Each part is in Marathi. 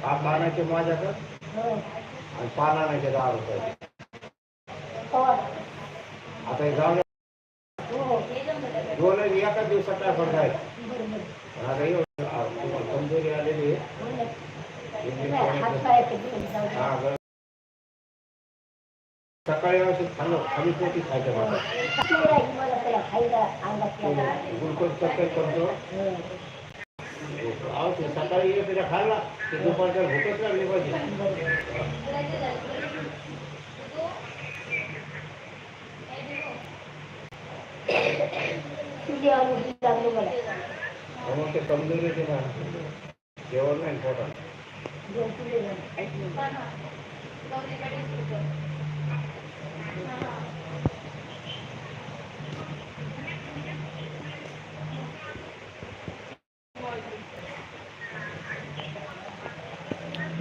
आप माना के वहाँ जाकर आणि के दार होता है आता हे जाऊन दोन एकाच दिवसात काय फरक आहे पण आता एवढं कमजोरी आलेली रही सकाळी खाली पोटी खायचं આવશે સકાળે એ પેલા ખાલા કે દુપાર ભૂખ જ લાગલી પછી ಅವಕ್ಕೆ ತೊಂದರೆ ಜೀವನ ಇಂಪಾರ್ಟೆಂಟ್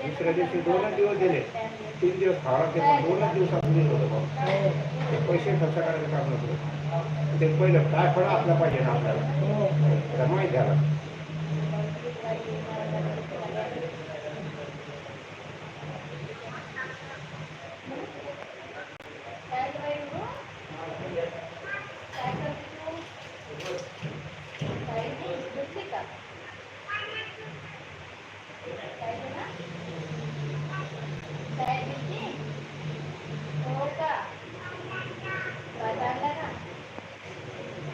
दुसऱ्या दिवशी दोनच दिवस दिले तीन दिवस खावा केला दोनच दिवसात दिलं होतं ते पैसे खर्च करायचं काम नव्हतं ते पहिलं काय फळ आपलं पाहिजे ना आपल्याला हो. माहिती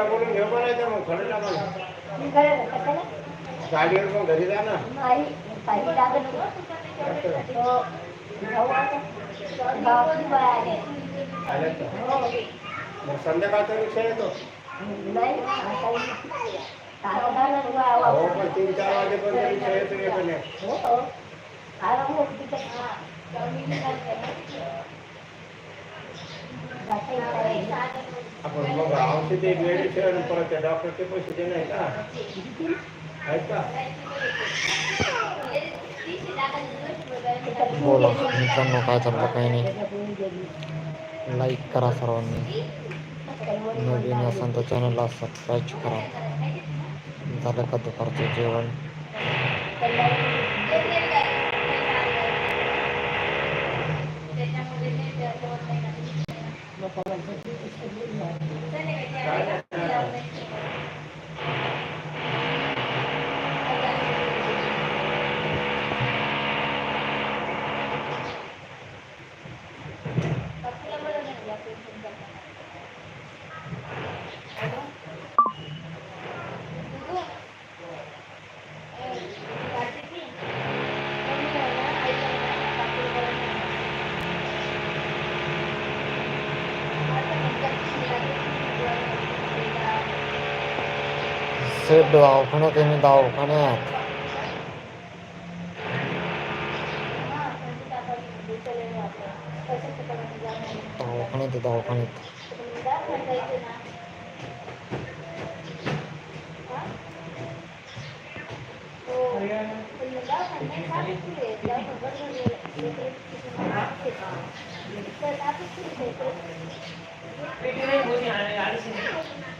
मग बोलून घेऊ नाही तर मग खरं टाका गाडीवर मग घरी जा नाही हो, हो मग संध्याकाळचा विषय येतो हो तीन चार वाजेपर्यंत येतो नाही हो, हो. आपण औषधे का बोला मित्रांनो काय चाललं काही नाही लाईक करा सर्वांनी नवीन असेल तर चॅनलला सबस्क्राईब करा झालं का दुपारचं जेवण আছে দवाखाना त्यांनी दवाखान्यात दवाखान्यात दवाखान्यात Thank you.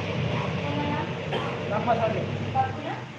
लंबा सा